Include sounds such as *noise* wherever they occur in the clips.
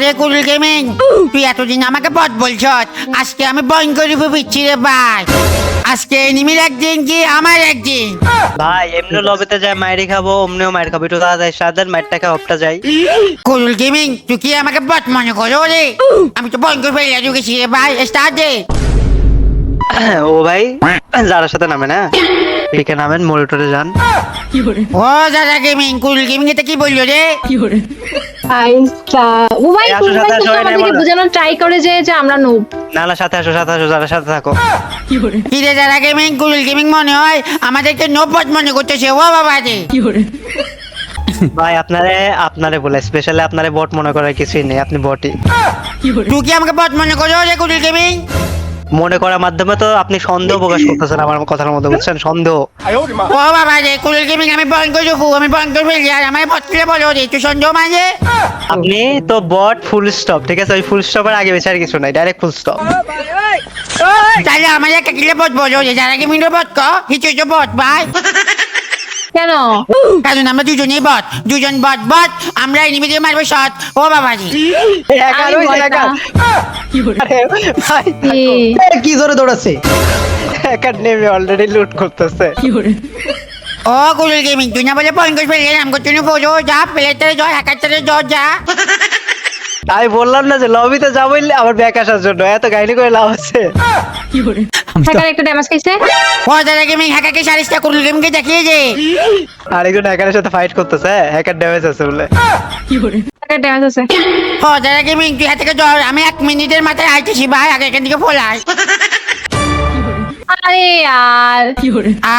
রে কুল গেমিং তুই এতদিন আমাকে বট বলছ আজকে আমি ভয়ঙ্কর রূপে পিচ্ছি রে ভাই। আজকে এনিমির একদিন কি আমার একদিন? ভাই এমনি লবিতে যায় মাইরি খাব অমনিও মাইর খাব একটু তাড়াতাড়ি সাদের মাইরটা খাই অপটা যাই। কুল গেমিং তুই কি আমাকে বট মনে করো রে? আমি তো ভয়ঙ্কর ফেলে ঢুকেছি রে ভাই স্টার্ট দে ও ভাই যারা সাথে নামে না এদিকে নামেন মনিটরে যান। ও দাদা গেমিং কুল গেমিং এটা কি বলল রে? ও ভাই তুমি সাথে আসো, কিন্তু এই আমাদেরকে বোঝানোর ট্রাই করে যে যে আমরা নুব না না সাথে আসো সাথে আসো যারা সাথে থাকো। কি রে দাদা গেমিং কুল গেমিং মনে হয় আমাদেরকে বট মনে করতেছে ও বাবা রে। ভাই আপনারে আপনারে বলে স্পেশালি আপনারে বট মনে করার কিছুই নেই আপনি বটই তুই কি আমাকে বট মনে করো রে কুল গেমিং মনে করার মাধ্যমে তো আপনি সন্দেহ প্রকাশ করতেছেন আমার কথার মধ্যে বুঝছেন? সন্দেহ। ও বাবা রে কুল গেমিং আমি ভয়ঙ্কর রূপু আমি ভয়ঙ্কর ফেলি আর আমার বট খেলে বলো রে তুই সন্দেহ মানে। আপনি তো বট ফুল স্টপ ঠিক আছে? ওই ফুল স্টপের আগে বেশি আর কিছু নাই ডাইরেক্ট ফুল স্টপ তাহলে আমার একটা কিলে বট বলো যে যারা গেমিং বট ক কিছু বট ভাই। কেন? কারণ আমরা দুজনেই বট দুজন বট বট আমরা এনিমি দিয়ে মারবো শট ও বাবা। ভাই কি? জোরে দৌড়াচ্ছে? হ্যাকার নেমে অলরেডি লুট করতেছে। ও গুগল গেমিং তুই না বলে ভয়ঙ্কর ফেলে নাম করতে বলো যা প্লেটারে যা হ্যাকারটারে যা যা। আমি বললাম না যে লবিতে যাবই আবার ব্যাক আসার জন্য। এত গাইনি করে লাভ আছে। হ্যাকার একটা ড্যামেজ খাইছে। ও গেমিং হ্যাকারকে সারিসটা কুল গেমিংকে দেখিয়ে যে আরেকজন হ্যাকারের সাথে ফাইট করতেছে হ্যাকার ড্যামেজ আছে বলে। হ্যাকার ড্যামেজ আছে। ও গেমিং তুই হাতে ধর আমি এক মিনিটের মাথায় আইতেছি ভাই আগে এখান থেকে ফোলাই আরে আর আ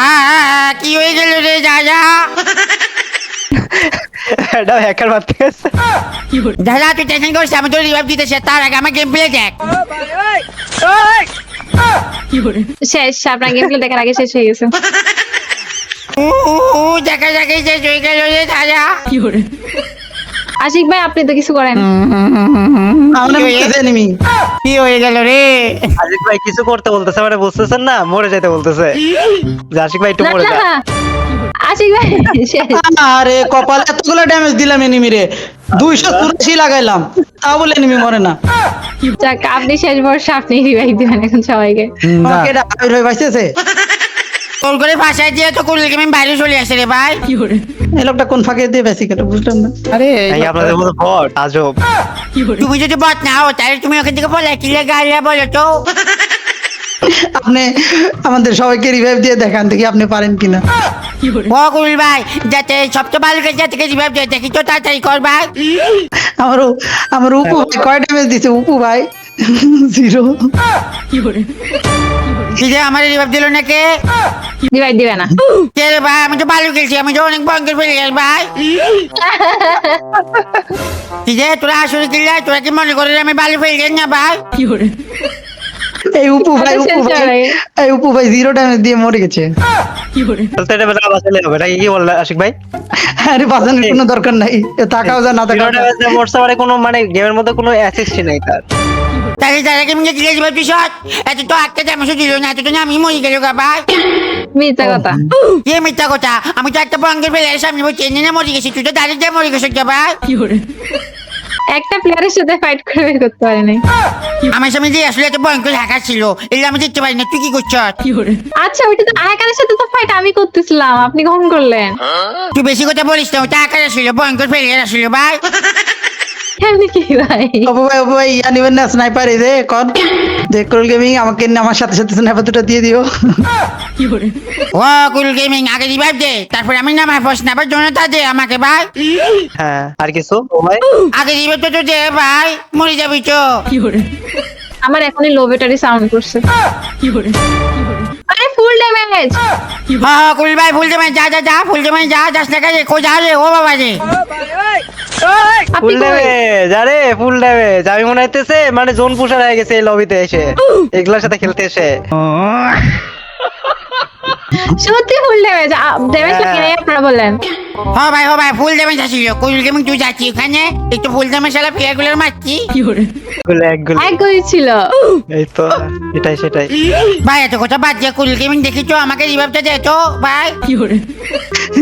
কি হয়ে গেল রে যা যা এটা হ্যাকার মারতে গেছে। দাদা তুই টেনশন করিস আমি তোর রিভাইভ দিতেছি তার আগে আমার গেম প্লে দেখ শেষ আপনার গেম প্লে দেখার আগে শেষ হয়ে গেছে। দেখা দেখে শেষ হয়ে গেল রে দাদা আশিক ভাই আপনি তো কিছু করেন। আমরা মিটতেছে এনিমি কি হয়ে গেল রে? আশিক ভাই কিছু করতে বলতেছে মানে বুঝতেছেন না? মরে যেতে বলতেছে। যে আশিক ভাই একটু মরে যা আশিক ভাই আরে কপালে এতগুলো ড্যামেজ দিলাম এনিমি রে। দুইশো চুরাশি লাগাইলাম। তা বলে এনিমি মরে না। যাক আপনি শেষ বর্ষে আপনি রিভাইভ দিবেন এখন সবাইকে। আমাকে এটা আবির হয়ে বাঁচতেছে তোর করে ভাষায় দিয়ে তো কুল গেমিং বাইরে চলে আসে রে ভাই। এই লোকটা কোন ফাঁকে দিয়ে বেশি কেটে বুঝলাম না। আরে এই আপনাদের মতো বট আজব। তুমি যদি বট না হো তাহলে তুমি ওখান থেকে ফলাই কি গাড়িয়া বলো তো। আপনি আমাদের সবাইকে রিভাইভ দিয়ে দেখান দেখি আপনি পারেন কিনা। *laughs* ও কুল ভাই যাতে সবচেয়ে ভালো করে যাতে রিভাইভ দিয়ে দেখি তো তাড়াতাড়ি কর ভাই। আমার আমার উপু ভাই কয় ড্যামেজ দিছে উপু ভাই? জিরো কি যে আমার রিভাইভ দিল না কে রিভাইভ দিবে না। কে রে ভাই আমি তো ভালো খেলছি আমি তো অনেক ভয়ঙ্কর ফেলে গেল ভাই। *laughs* কি যে তোরা আসলে কিনলে তোরা কি মনে করে আমি ভালো ফেলে গেল না ভাই? এই উপু ভাই আচ্ছা, উপু ভাই এই উপু ভাই জিরো ড্যামেজ দিয়ে মরে গেছে। তো এটা বেলা বাঁচালে হবে নাকি কি বললে আশিক ভাই? আরে বাঁচানোর কোনো দরকার নাই। এ তাকাও যা না জিরো তাকাও যা। মরছে মানে কোনো মানে গেমের মধ্যে কোনো অ্যাসিস্টই নাই তার। তাহলে এত তো একটা দিল না এত তো আমি মরে গেল মিথ্যা কথা। কি মিথ্যা কথা? আমি তো একটা ভয়ঙ্কর ফেলে সামনে এনে মরে গেছি তুই তো দাঁড়িয়ে মরে গেছিস গা ভাই। একটা প্লেয়ারের সাথে ফাইট করে বের করতে পারে নাই। আমার সামনে যে আসলে একটা ভয়ঙ্কর হ্যাকার ছিল এগুলো আমি দেখতে পারি না তুই কি করছিস আচ্ছা ওইটা তো হ্যাকারের সাথে তো ফাইট আমি করতেছিলাম আপনি কখন করলেন? তুই বেশি কথা বলিস না ওটা হ্যাকার ছিল ভয়ঙ্কর ফেলে ছিল ভাই। এমনি কি ভাই? অপু ভাই অপু ভাই ইয়া নিবেন না স্নাইপার এই রে কন কোল গেমিং আমাকে নিয়ে আমার সাথে সাথে স্নাইপার দুটো দিয়ে দিও। ও কুল গেমিং আগে রিভাইভ দে তারপর আমি নামায় ফস না আবার জনতা দে আমাকে ভাই। হ্যাঁ আর কিছু? ও ভাই আগে রিভাইভ তো দে ভাই মরে যাবি তো। আমার এখনই লো ব্যাটারি সাউন্ড করছে। আরে ফুল ড্যামেজ হ্যাঁ হ্যাঁ কুল ভাই ফুল দেবেন যা যা যা ফুল দেবেন যা যাস না কাজে কো যা রে ও বাবা রে। ফুল? ড্যামেজ আরে ফুল ড্যামেজ আমি মনে হইতেছে মানে জোন পুষার হয়ে গেছে এই লবিতে এসে। এগুলোর সাথে খেলতে এসে। সত্যি ফুল ড্যামেজ ড্যামেজ হ্যাঁ। লাগে নাই আপনারা বলেন? হ ভাই হ ভাই ফুল ড্যামেজ আসিল। কুল গেমিং তুই যাচ্ছি ওখানে একটু ফুল ড্যামেজ সালা প্লেয়ারগুলোর মারছি। গুলো এক গই ছিল। এই তো এটাই সেটাই। ভাই এত কথা বাদ দিয়ে কুল গেমিং দেখিছো? আমাকে রিভাইভটা দে তো ভাই।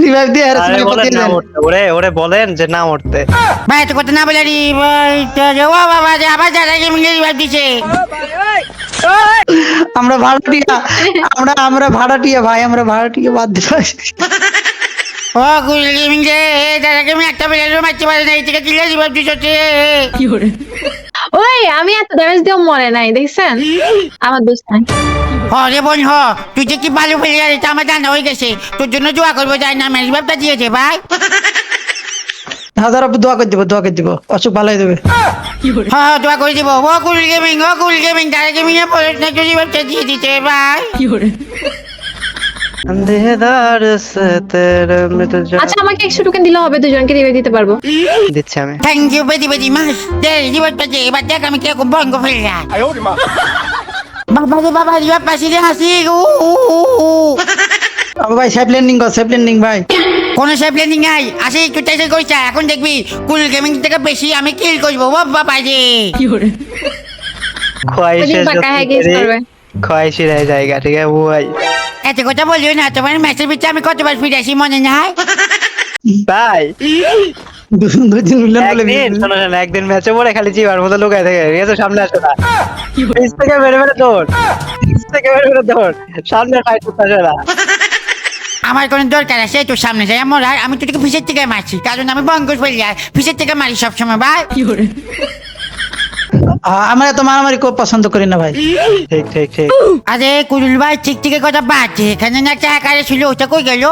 রিভাইভ দিয়ে আর সিনেমা বলেন না ওরে ওরে বলেন যে না মরতে। ভাই এত কথা না বলে রিভাইভটা ও বাবা যে আবার যারা গেমিং রিভাইভ দিছে। আমরা ভাড়াটিয়া আমরা আমরা ভাড়াটিয়া ভাই আমরা ভাড়াটিয়া বাদ দিলাম। ও একটা মারতে পারে না দিচ্ছে ওই আমি এত ড্যামেজ দিয়েও মরে নাই দেখছেন? আমার দোষ নাই। হ বোন হ তুই যে কি ভালো আমার জানা হয়ে গেছে। তোর জন্য দোয়া করব যাই না দিয়েছে ভাই। হাজার আপু দোয়া করে দিব দোয়া করে দিব অসুখ ভালো হয়ে যাবে। হ্যাঁ হ্যাঁ দোয়া করে দিব Bakul gaming Bakul gaming. Gaming এর প্রশ্ন যদি ব্যবসা দিতে ভাই। আন্ধেদার আচ্ছা আমাকে 100 টোকেন দিলে হবে দুজনকে রিভাই দিতে পারব। দিচ্ছি ইউ বেদি বেদি মাস দে রিভাইটা দে এবার দেখ আমি ও ভাই সেফ ল্যান্ডিং কর সেফ ল্যান্ডিং ভাই। কোনো সে প্ল্যানিং নাই। আসি একটু টাইসে করিছা এখন দেখবি কুল গেমিং থেকে বেশি আমি কিল করব। বাবা বাজে খোয়াইশি রে। জায়গা ঠিক আছে বুয়াই এত কথা বলিও না তোমার ম্যাচের ভিতরে আমি কতবার ফিরে আসি মনে না ভাই। একদিন ম্যাচে থাকে ঠিক সামনে আসো না। আমার কোনো দরকার আছে তোর সামনে যাই। আমার আর আমি তোকে ফিসের থেকে মারছি কারণ আমি বঙ্কস ফেলি আর ফিসের থেকে মারি সবসময় ভাই। আমরা এত মারামারি খুব পছন্দ করি না ভাই। ঠিক ঠিক ঠিক। আরে কুরুল ভাই ঠিক থেকে কথা বাড়ছে এখানে না একটা একারে ছিল ওটা কই গেল?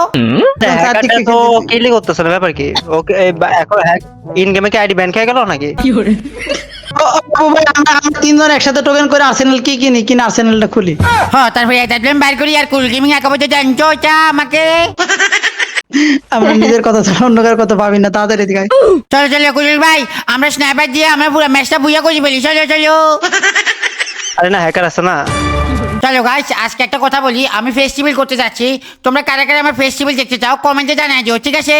তো কিলি করতেছে ব্যাপার কি? ওকে এখন হ্যাক ইন গেমে কি আইডি ব্যান খেয়ে গেল নাকি? আমরা আমরা তিনজন একসাথে টোকেন করে আর্সেনাল কি কিনি? কিনে আর্সেনালটা খুলি। হ্যাঁ তারপরে একটা বাইর করি আর কুল গেমিং একেবারে জানছো ওটা আমাকে। আমরা নিজের কথা ছাড়া অন্য কারোর কথা ভাবি না তাদের এদিকে চলো ভাই আমরা স্ন্যাপার দিয়ে আমরা পুরো ম্যাচটা বুঝা করি ফেলি চলো চলো। আরে না হ্যাকার আছে না। চলো গাইস আজকে একটা কথা বলি আমি ফেস্টিভ্যাল করতে যাচ্ছি তোমরা কারা কারা আমার ফেস্টিভ্যাল দেখতে চাও কমেন্টে জানাই দিও ঠিক আছে?